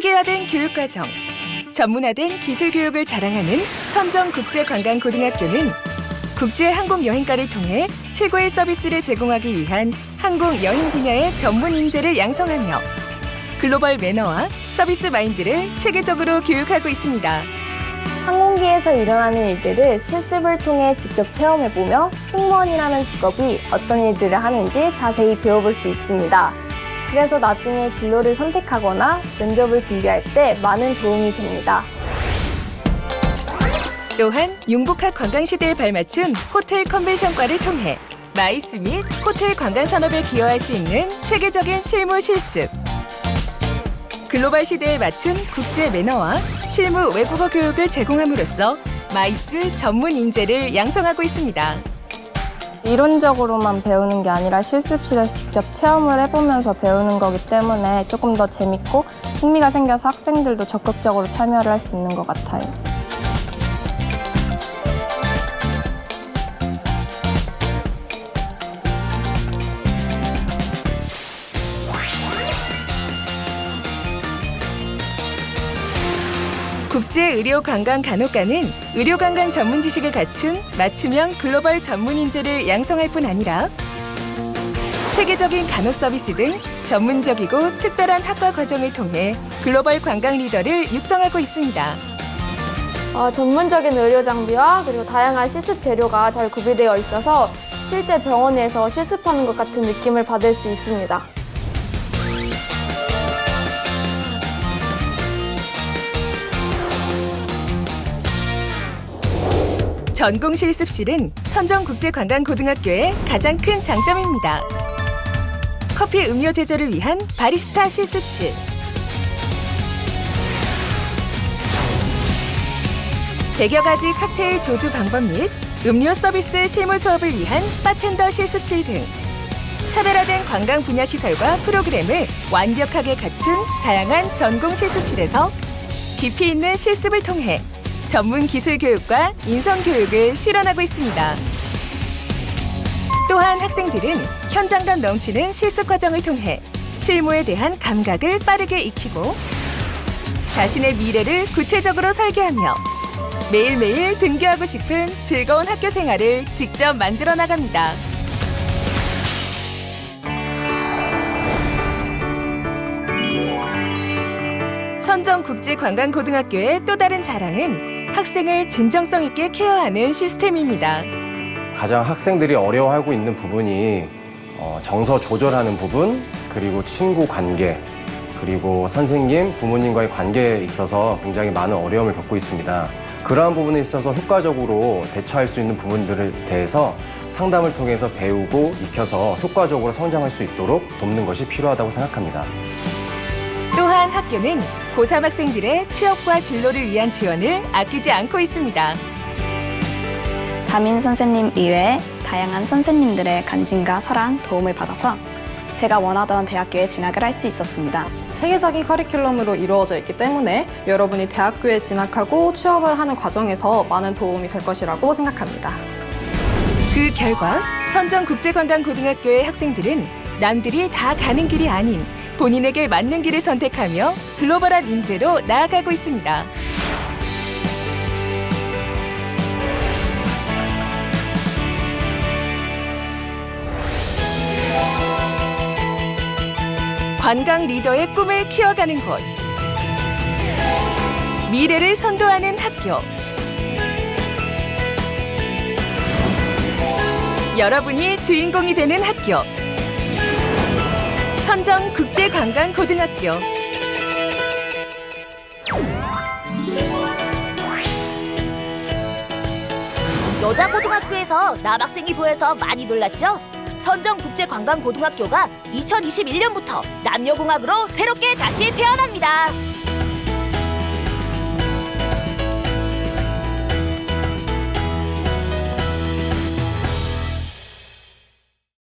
체계화된 교육과정, 전문화된 기술 교육을 자랑하는 선정국제관광고등학교는 국제 항공 여행가를 통해 최고의 서비스를 제공하기 위한 항공 여행 분야의 전문 인재를 양성하며 글로벌 매너와 서비스 마인드를 체계적으로 교육하고 있습니다. 항공기에서 일어나는 일들을 실습을 통해 직접 체험해보며 승무원이라는 직업이 어떤 일들을 하는지 자세히 배워볼 수 있습니다. 그래서 나중에 진로를 선택하거나 면접을 준비할 때 많은 도움이 됩니다. 또한 융복학 관광시대에 발맞춘 호텔 컨벤션과를 통해 마이스 및 호텔 관광 산업에 기여할 수 있는 체계적인 실무 실습. 글로벌 시대에 맞춘 국제 매너와 실무 외국어 교육을 제공함으로써 마이스 전문 인재를 양성하고 있습니다. 이론적으로만 배우는 게 아니라 실습실에서 직접 체험을 해보면서 배우는 거기 때문에 조금 더 재밌고 흥미가 생겨서 학생들도 적극적으로 참여를 할 수 있는 것 같아요. 국제의료관광간호과는 의료관광 전문 지식을 갖춘 맞춤형 글로벌 전문 인재를 양성할 뿐 아니라 체계적인 간호 서비스 등 전문적이고 특별한 학과 과정을 통해 글로벌 관광 리더를 육성하고 있습니다. 어, 전문적인 의료 장비와 그리고 다양한 실습 재료가 잘 구비되어 있어서 실제 병원에서 실습하는 것 같은 느낌을 받을 수 있습니다. 전공 실습실은 선정국제관광고등학교의 가장 큰 장점입니다. 커피 음료 제조를 위한 바리스타 실습실. 백여 가지 칵테일 조주 방법 및 음료 서비스 실무 수업을 위한 바텐더 실습실 등 차별화된 관광 분야 시설과 프로그램을 완벽하게 갖춘 다양한 전공 실습실에서 깊이 있는 실습을 통해 전문 기술 교육과 인성 교육을 실현하고 있습니다. 또한 학생들은 현장감 넘치는 실습 과정을 통해 실무에 대한 감각을 빠르게 익히고 자신의 미래를 구체적으로 설계하며 매일매일 등교하고 싶은 즐거운 학교 생활을 직접 만들어 나갑니다. 선정국제관광고등학교의 또 다른 자랑은 학생을 진정성 있게 케어하는 시스템입니다. 가장 학생들이 어려워하고 있는 부분이 어, 정서 조절하는 부분, 그리고 친구 관계, 그리고 선생님, 부모님과의 관계에 있어서 굉장히 많은 어려움을 겪고 있습니다. 그러한 부분에 있어서 효과적으로 대처할 수 있는 부분들에 대해서 상담을 통해서 배우고 익혀서 효과적으로 성장할 수 있도록 돕는 것이 필요하다고 생각합니다. 또한 학교는 고3 학생들의 취업과 진로를 위한 지원을 아끼지 않고 있습니다. 담임 선생님 이외에 다양한 선생님들의 관심과 사랑, 도움을 받아서 제가 원하던 대학교에 진학을 할 수 있었습니다. 체계적인 커리큘럼으로 이루어져 있기 때문에 여러분이 대학교에 진학하고 취업을 하는 과정에서 많은 도움이 될 것이라고 생각합니다. 그 결과 선정 국제관광고등학교의 학생들은 남들이 다 가는 길이 아닌 본인에게 맞는 길을 선택하며 글로벌한 인재로 나아가고 있습니다. 관광 리더의 꿈을 키워가는 곳. 미래를 선도하는 학교. 여러분이 주인공이 되는 학교. 선정 국제 관광고등학교. 여자 고등학교에서 남학생이 보여서 많이 놀랐죠? 선정국제관광고등학교가 2021년부터 남녀공학으로 새롭게 다시 태어납니다.